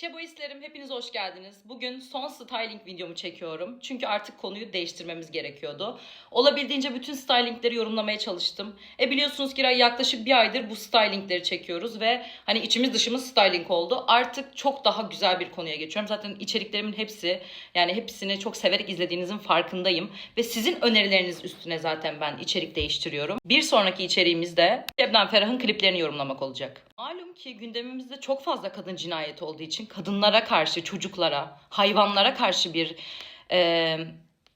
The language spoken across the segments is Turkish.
Şeboistlerim hepiniz hoş geldiniz. Bugün son styling videomu çekiyorum. Çünkü artık konuyu değiştirmemiz gerekiyordu. Olabildiğince bütün stylingleri yorumlamaya çalıştım. E biliyorsunuz ki yaklaşık bir aydır bu stylingleri çekiyoruz ve hani içimiz dışımız styling oldu. Artık çok daha güzel bir konuya geçiyorum. Zaten içeriklerimin hepsi yani hepsini çok severek izlediğinizin farkındayım. Ve sizin önerileriniz üstüne zaten ben içerik değiştiriyorum. Bir sonraki içeriğimizde Şebnem Ferah'ın kliplerini yorumlamak olacak. Malum ki gündemimizde çok fazla kadın cinayeti olduğu için kadınlara karşı, çocuklara, hayvanlara karşı bir e,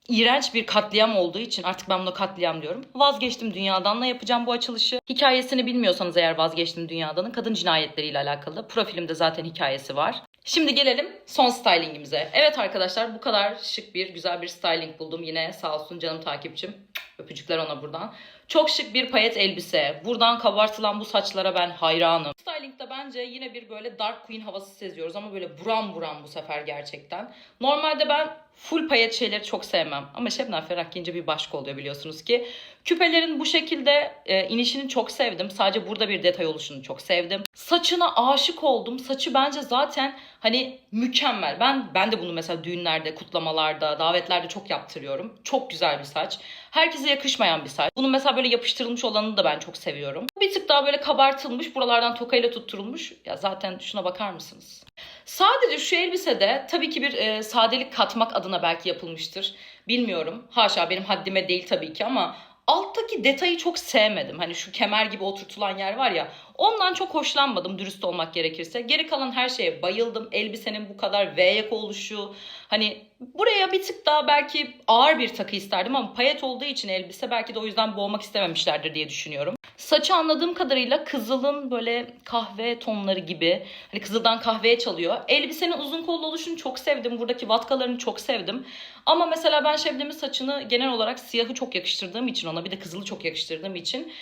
iğrenç bir katliam olduğu için artık ben buna katliam diyorum. Vazgeçtim dünyadanla yapacağım bu açılışı. Hikayesini bilmiyorsanız eğer vazgeçtim dünyadanın kadın cinayetleriyle alakalı. Profilimde zaten hikayesi var. Şimdi gelelim son stylingimize. Evet arkadaşlar bu kadar şık bir güzel bir styling buldum. Yine sağ olsun canım takipçim. Öpücükler ona buradan. Çok şık bir payet elbise. Buradan kabartılan bu saçlara ben hayranım. Styling'de bence yine bir böyle dark queen havası seziyoruz ama böyle buram buram bu sefer gerçekten. Normalde ben full payet şeyleri çok sevmem. Ama Şebnem Ferah giyince bir başka oluyor biliyorsunuz ki. Küpelerin bu şekilde e, inişini çok sevdim. Sadece burada bir detay oluşunu çok sevdim. Saçına aşık oldum. Saçı bence zaten hani mükemmel. Ben ben de bunu mesela düğünlerde, kutlamalarda, davetlerde çok yaptırıyorum. Çok güzel bir saç. Herkese yakışmayan bir saç. Bunun mesela böyle yapıştırılmış olanını da ben çok seviyorum. Bir tık daha böyle kabartılmış, buralardan tokayla tutturulmuş. Ya zaten şuna bakar mısınız? Sadece şu elbisede tabii ki bir e, sadelik katmak adına belki yapılmıştır. Bilmiyorum. Haşa benim haddime değil tabii ki ama alttaki detayı çok sevmedim. Hani şu kemer gibi oturtulan yer var ya ondan çok hoşlanmadım dürüst olmak gerekirse. Geri kalan her şeye bayıldım. Elbisenin bu kadar V yaka oluşu. Hani buraya bir tık daha belki ağır bir takı isterdim ama payet olduğu için elbise belki de o yüzden boğmak istememişlerdir diye düşünüyorum. Saçı anladığım kadarıyla kızılın böyle kahve tonları gibi. Hani kızıldan kahveye çalıyor. Elbisenin uzun kollu oluşunu çok sevdim. Buradaki vatkalarını çok sevdim. Ama mesela ben Şebnem'in saçını genel olarak siyahı çok yakıştırdığım için ona bir de kızılı çok yakıştırdığım için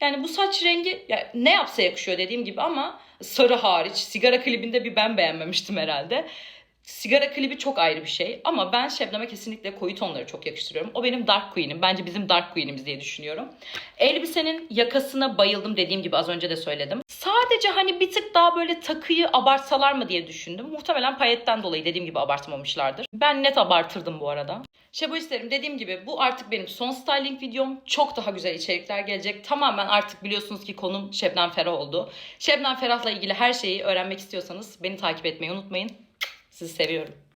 yani bu saç rengi ya ne yapsa yakışıyor dediğim gibi ama sarı hariç sigara klibinde bir ben beğenmemiştim herhalde. Sigara klibi çok ayrı bir şey ama ben Şebnem'e kesinlikle koyu tonları çok yakıştırıyorum. O benim Dark Queen'im. Bence bizim Dark Queen'imiz diye düşünüyorum. Elbisenin yakasına bayıldım dediğim gibi az önce de söyledim. Sadece hani bir tık daha böyle takıyı abartsalar mı diye düşündüm. Muhtemelen payetten dolayı dediğim gibi abartmamışlardır. Ben net abartırdım bu arada. Şebo isterim dediğim gibi bu artık benim son styling videom. Çok daha güzel içerikler gelecek. Tamamen artık biliyorsunuz ki konum Şebnem Ferah oldu. Şebnem Ferah'la ilgili her şeyi öğrenmek istiyorsanız beni takip etmeyi unutmayın. Sizi seviyorum.